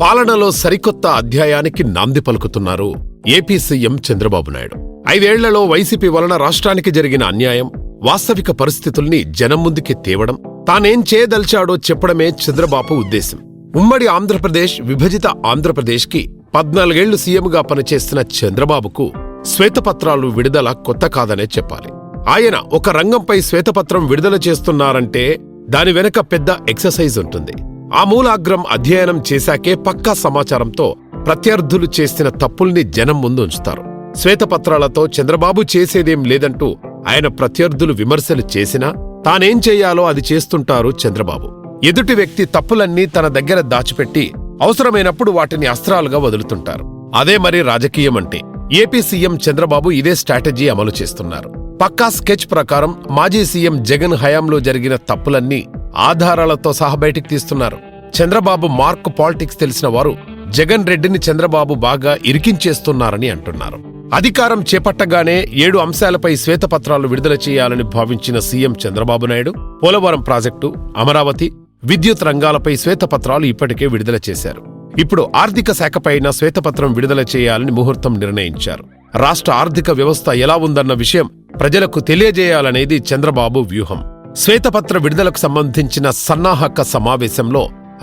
పాలనలో సరికొత్త అధ్యాయానికి నాంది పలుకుతున్నారు ఏపీ సీఎం చంద్రబాబు నాయుడు. ఐదేళ్ళలో వైసీపీ వలన రాష్ట్రానికి జరిగిన అన్యాయం వాస్తవిక పరిస్థితుల్ని జనం ముందుకి తేవడం తానేం చేయదలిచాడో చెప్పడమే చంద్రబాబు ఉద్దేశం. ఉమ్మడి ఆంధ్రప్రదేశ్ విభజిత ఆంధ్రప్రదేశ్కి పద్నాలుగేళ్ళు సీఎంగా పనిచేస్తున్న చంద్రబాబుకు శ్వేతపత్రాలు విడుదల కొత్త కాదనే చెప్పాలి. ఆయన ఒక రంగంపై శ్వేతపత్రం విడుదల చేస్తున్నారంటే దాని వెనక పెద్ద ఎక్సర్సైజ్ ఉంటుంది. ఆ మూలాగ్రం అధ్యయనం చేశాకే పక్కా సమాచారంతో ప్రత్యర్థులు చేసిన తప్పుల్ని జనం ముందు ఉంచుతారు. శ్వేతపత్రాలతో చంద్రబాబు చేసేదేం లేదంటూ ఆయన ప్రత్యర్థులు విమర్శలు చేసినా తానేం చేయాలో అది చేస్తుంటారు చంద్రబాబు. ఎదుటి వ్యక్తి తప్పులన్నీ తన దగ్గర దాచిపెట్టి అవసరమైనప్పుడు వాటిని అస్త్రాలుగా వదులుతుంటారు. అదే మరి రాజకీయం అంటే ఏపీ సీఎం చంద్రబాబు ఇదే స్ట్రాటజీ అమలు చేస్తున్నారు. పక్కా స్కెచ్ ప్రకారం మాజీ సీఎం జగన్ హయాంలో జరిగిన తప్పులన్నీ ఆధారాలతో సహా బయటికి తీస్తున్నారు. చంద్రబాబు మార్క్ పాలిటిక్స్ తెలిసిన వారు జగన్ రెడ్డిని చంద్రబాబు బాగా ఇరికించేస్తున్నారని అంటున్నారు. అధికారం చేపట్టగానే ఏడు అంశాలపై శ్వేతపత్రాలు విడుదల చేయాలని భావించిన సీఎం చంద్రబాబు నాయుడు పోలవరం ప్రాజెక్టు అమరావతి విద్యుత్ రంగాలపై శ్వేతపత్రాలు ఇప్పటికే విడుదల చేశారు. ఇప్పుడు ఆర్థిక శాఖపైన శ్వేతపత్రం విడుదల చేయాలని ముహూర్తం నిర్ణయించారు. రాష్ట్ర ఆర్థిక వ్యవస్థ ఎలా ఉందన్న విషయం ప్రజలకు తెలియజేయాలనేది చంద్రబాబు వ్యూహం. శ్వేతపత్ర విడుదలకు సంబంధించిన సన్నాహక సమావేశంలో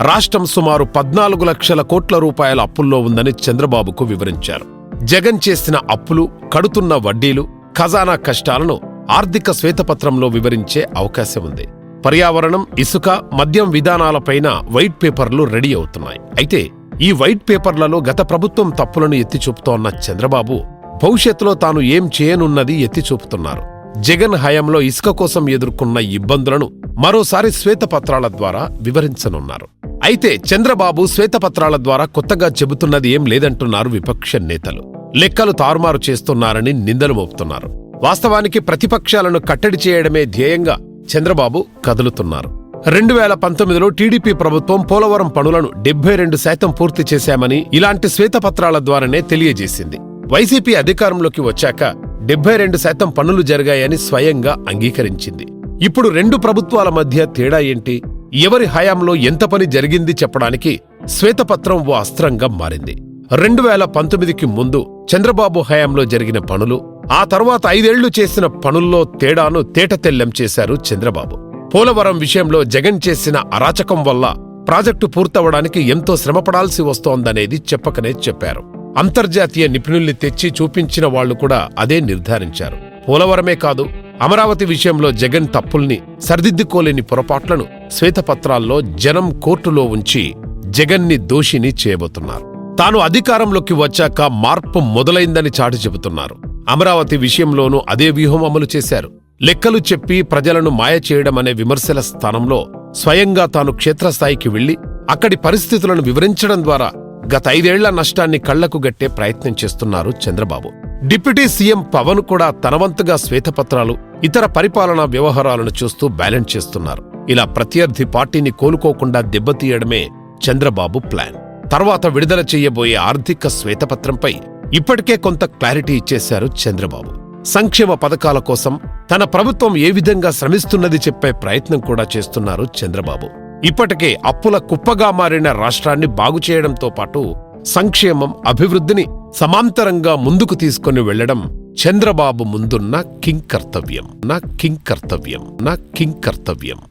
రాష్ట్రం సుమారు పద్నాలుగు లక్షల కోట్ల రూపాయల అప్పుల్లో ఉందని చంద్రబాబుకు వివరించారు. జగన్ చేసిన అప్పులు కడుతున్న వడ్డీలు ఖజానా కష్టాలను ఆర్థిక శ్వేతపత్రంలో వివరించే అవకాశం ఉంది. పర్యావరణం ఇసుక మద్యం విధానాలపైన వైట్ పేపర్లు రెడీ అవుతున్నాయి. అయితే ఈ వైట్ పేపర్లలో గత ప్రభుత్వం తప్పులను ఎత్తి చూపుతోన్న చంద్రబాబు భవిష్యత్తులో తాను ఏం చేయనున్నది ఎత్తి చూపుతున్నారు జగన్ హయాంలో ఇసుక కోసం ఎదుర్కొన్న ఇబ్బందులను మరోసారి శ్వేతపత్రాల ద్వారా వివరించనున్నారు. అయితే చంద్రబాబు శ్వేతపత్రాల ద్వారా కొత్తగా చెబుతున్నది ఏం లేదంటున్నారు విపక్ష నేతలు. లెక్కలు తారుమారు చేస్తున్నారని నిందలు మోపుతున్నారు. వాస్తవానికి ప్రతిపక్షాలను కట్టడి చేయడమే ధ్యేయంగా చంద్రబాబు కదులుతున్నారు. రెండు వేల పంతొమ్మిదిలో టీడీపీ ప్రభుత్వం పోలవరం పనులను డెబ్బై రెండు శాతం పూర్తి చేశామని ఇలాంటి శ్వేతపత్రాల ద్వారానే తెలియజేసింది. వైసీపీ అధికారంలోకి వచ్చాక డెబ్బై రెండు శాతం పనులు జరిగాయని స్వయంగా అంగీకరించింది. ఇప్పుడు రెండు ప్రభుత్వాల మధ్య తేడా ఏంటి? ఎవరి హయాంలో ఎంత పని జరిగింది చెప్పడానికి శ్వేతపత్రం ఓ అస్త్రంగా మారింది. రెండు వేల పంతొమ్మిదికి ముందు చంద్రబాబు హయాంలో జరిగిన పనులు ఆ తర్వాత ఐదేళ్ళు చేసిన పనుల్లో తేడాను తేటతెల్లం చేశారు చంద్రబాబు. పోలవరం విషయంలో జగన్ చేసిన అరాచకం వల్ల ప్రాజెక్టు పూర్తవడానికి ఎంతో శ్రమపడాల్సి వస్తోందనేది చెప్పకనే చెప్పారు. అంతర్జాతీయ నిపుణుల్ని తెచ్చి చూపించిన వాళ్ళు కూడా అదే నిర్ధారించారు. పోలవరమే కాదు అమరావతి విషయంలో జగన్ తప్పుల్ని సరిదిద్దుకోలేని పొరపాట్లను శ్వేతపత్రాల్లో జనం కోర్టులో ఉంచి జగన్ని దోషిని చేయబోతున్నారు. తాను అధికారంలోకి వచ్చాక మార్పు మొదలైందని చాటి చెబుతున్నారు. అమరావతి విషయంలోనూ అదే వ్యూహం అమలు చేశారు. లెక్కలు చెప్పి ప్రజలను మాయ చేయడం అనే విమర్శల స్థానంలో స్వయంగా తాను క్షేత్రస్థాయికి వెళ్ళి అక్కడి పరిస్థితులను వివరించడం ద్వారా గత ఐదేళ్ళ నష్టాన్ని కళ్ళకు గట్టే ప్రయత్నం చేస్తున్నారు చంద్రబాబు. డిప్యూటీ సీఎం పవన్ కూడా తనవంతుగా శ్వేతపత్రాలు ఇతర పరిపాలనా వ్యవహారాలను చూస్తూ బ్యాలెన్స్ చేస్తున్నారు. ఇలా ప్రత్యర్థి పార్టీని కోలుకోకుండా దెబ్బతీయడమే చంద్రబాబు ప్లాన్. తర్వాత విడుదల చేయబోయే ఆర్థిక శ్వేతపత్రంపై ఇప్పటికే కొంత క్లారిటీ ఇచ్చేశారు చంద్రబాబు. సంక్షేమ పథకాల కోసం తన ప్రభుత్వం ఏ విధంగా శ్రమిస్తున్నది చెప్పే ప్రయత్నం కూడా చేస్తున్నారు చంద్రబాబు. ఇప్పటికే అప్పుల కుప్పగా మారిన రాష్ట్రాన్ని బాగుచేయడంతో పాటు సంక్షేమం అభివృద్ధిని సమాంతరంగా ముందుకు తీసుకుని వెళ్ళడం చంద్రబాబు ముందున్న కింగ్ కర్తవ్యం నా కింగ్ కర్తవ్యం నా కింగ్ కర్తవ్యం